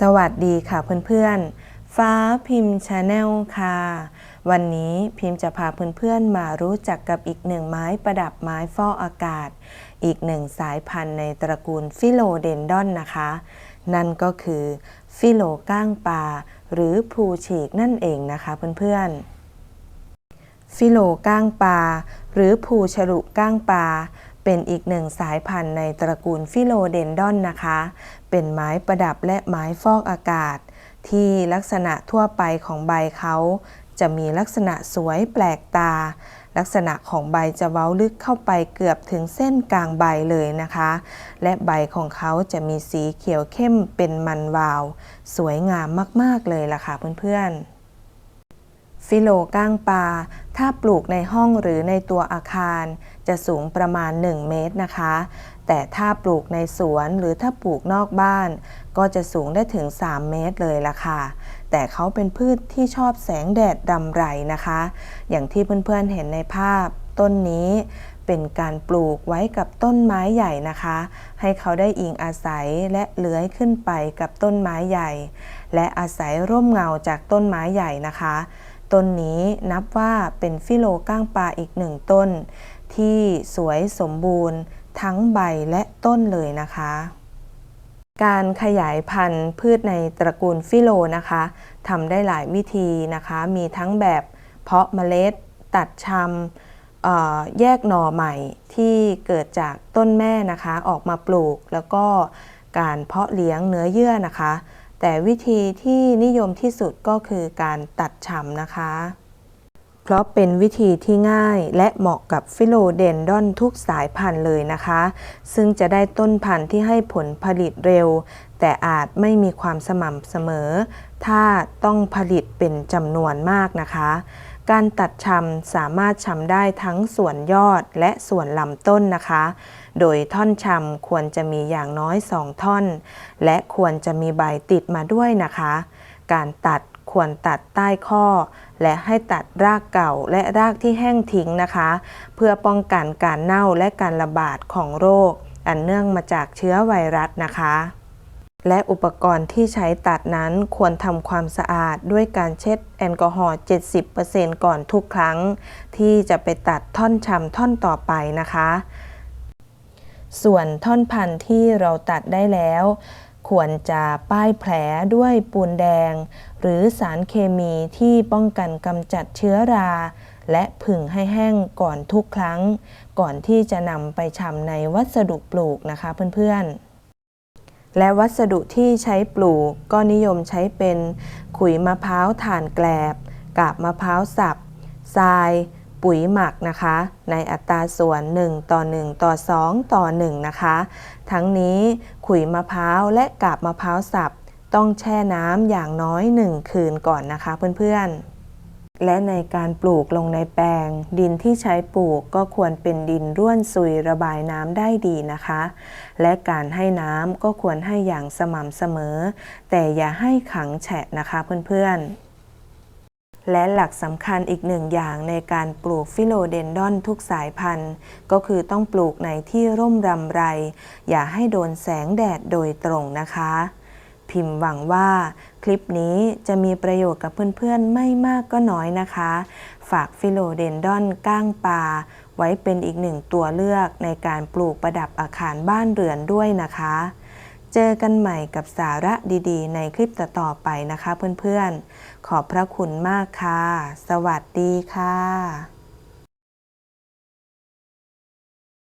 สวัสดีค่ะเพื่อนๆ ฟ้าพิมพ์ชาแนลค่ะ วันนี้พิมพ์จะพาเพื่อนๆมารู้จักกับอีกหนึ่งไม้ประดับไม้ฟอกอากาศ อีกหนึ่งสายพันธุ์ในตระกูลฟิโลเดนดอนนะคะ นั่นก็คือฟิโลก้างปลาหรือพลูฉีกนั่นเองนะคะเพื่อนๆ ฟิโลก้างปลาหรือภูฉลุก้างปลา เป็นอีกหนึ่งสายพันธุ์ในตระกูลฟิโลเดนดอนนะคะ เป็นไม้ประดับและไม้ฟอกอากาศ ที่ลักษณะทั่วไปของใบเขาจะมีลักษณะสวยแปลกตา ลักษณะของใบจะเว้าลึกเข้าไปเกือบถึงเส้นกลางใบเลยนะคะ และใบของเขาจะมีสีเขียวเข้มเป็นมันวาว สวยงามมากๆเลยล่ะค่ะเพื่อนๆฟิโลก้างปลา ถ้าปลูกในห้องหรือในตัวอาคาร จะสูงประมาณ 1 เมตรนะคะ แต่ถ้าปลูกในสวนหรือถ้าปลูกนอกบ้าน ก็จะสูงได้ถึง 3 เมตรเลยล่ะค่ะ แต่เขาเป็นพืชที่ชอบแสงแดดดำไรนะคะ อย่างที่เพื่อนๆเห็นในภาพต้นนี้เป็นการปลูกไว้กับต้นไม้ใหญ่นะคะ ให้เขาได้อิงอาศัยและเลื้อยขึ้นไปกับต้นไม้ใหญ่ และอาศัยร่มเงาจากต้นไม้ใหญ่นะคะ ต้นนี้นับว่าเป็นฟิโลก้างปลาอีกหนึ่งต้น ที่สวยสมบูรณ์ทั้งใบและต้นเลยนะคะ การขยายพันธุ์พืชในตระกูลฟิโลนะคะทำได้หลายวิธีนะคะ มีทั้งแบบเพาะเมล็ด ตัดชำแยกหน่อใหม่ที่เกิดจากต้นแม่นะคะออกมาปลูกแล้วก็การเพาะเลี้ยงเนื้อเยื่อนะคะ แต่วิธีที่นิยมที่สุดก็คือการตัดชำนะคะ เพราะเป็นวิธีที่ง่ายและเหมาะกับฟิโลเดนดอนทุกสายพันธุ์เลยนะคะ ซึ่งจะได้ต้นพันธุ์ที่ให้ผลผลิตเร็ว แต่อาจไม่มีความสม่ำเสมอ ถ้าต้องผลิตเป็นจำนวนมากนะคะ การตัดชำสามารถชำได้ทั้งส่วนยอดและส่วนลำต้นนะคะ โดยท่อนชำควรจะมีอย่างน้อย 2 ท่อน และควรจะมีใบติดมาด้วยนะคะ การตัด ควรตัดใต้ข้อ และให้ตัดรากเก่าและรากที่แห้งทิ้งนะคะ เพื่อป้องกันการเน่าและการระบาดของโรค อันเนื่องมาจากเชื้อไวรัสนะคะ และอุปกรณ์ที่ใช้ตัดนั้นควรทำความสะอาดด้วยการเช็ดแอลกอฮอล์70%ก่อนทุกครั้ง ที่จะไปตัดท่อนชำท่อนต่อไปนะคะ ส่วนท่อนพันธุ์ที่เราตัดได้แล้ว ควรจะป้ายแผลด้วยปูนแดง หรือสารเคมีที่ป้องกันกำจัดเชื้อรา และผึ่งให้แห้งก่อนทุกครั้ง ก่อนที่จะนำไปชำในวัสดุปลูกนะคะเพื่อนๆ และวัสดุที่ใช้ปลูกก็นิยมใช้เป็น ขุยมะพร้าวถ่านแกลบ กาบมะพร้าวสับทราย ปุ๋ยหมักนะคะ ในอัตราส่วน 1 ต่อ 1 ต่อ 2 ต่อ 1 นะคะ ทั้งนี้ขุยมะพร้าวและกาบมะพร้าวสับต้องแช่น้ำอย่างน้อย 1 คืนก่อนนะคะเพื่อนๆและในการปลูกลงในแปลง ดินที่ใช้ปลูกก็ควรเป็นดินร่วนซุยระบายน้ำได้ดีนะคะ และการให้น้ำก็ควรให้อย่างสม่ำเสมอ แต่อย่าให้ขังแฉะนะคะเพื่อนๆ และหลักสำคัญอีกหนึ่งอย่างในการปลูกฟิโลเดนดอนทุกสายพันธุ์ ก็คือต้องปลูกในที่ร่มรำไร อย่าให้โดนแสงแดดโดยตรงนะคะ พิมพ์หวังว่าคลิปนี้จะมีประโยชน์กับเพื่อนๆ ไม่มากก็น้อยนะคะ ฝากฟิโลเดนดอนก้างปลาไว้เป็นอีกหนึ่งตัวเลือกในการปลูกประดับอาคารบ้านเรือนด้วยนะคะ เจอกันใหม่กับสาระดีๆ ในคลิปต่อๆไปนะคะเพื่อนๆ ขอบพระคุณมากค่ะ สวัสดีค่ะ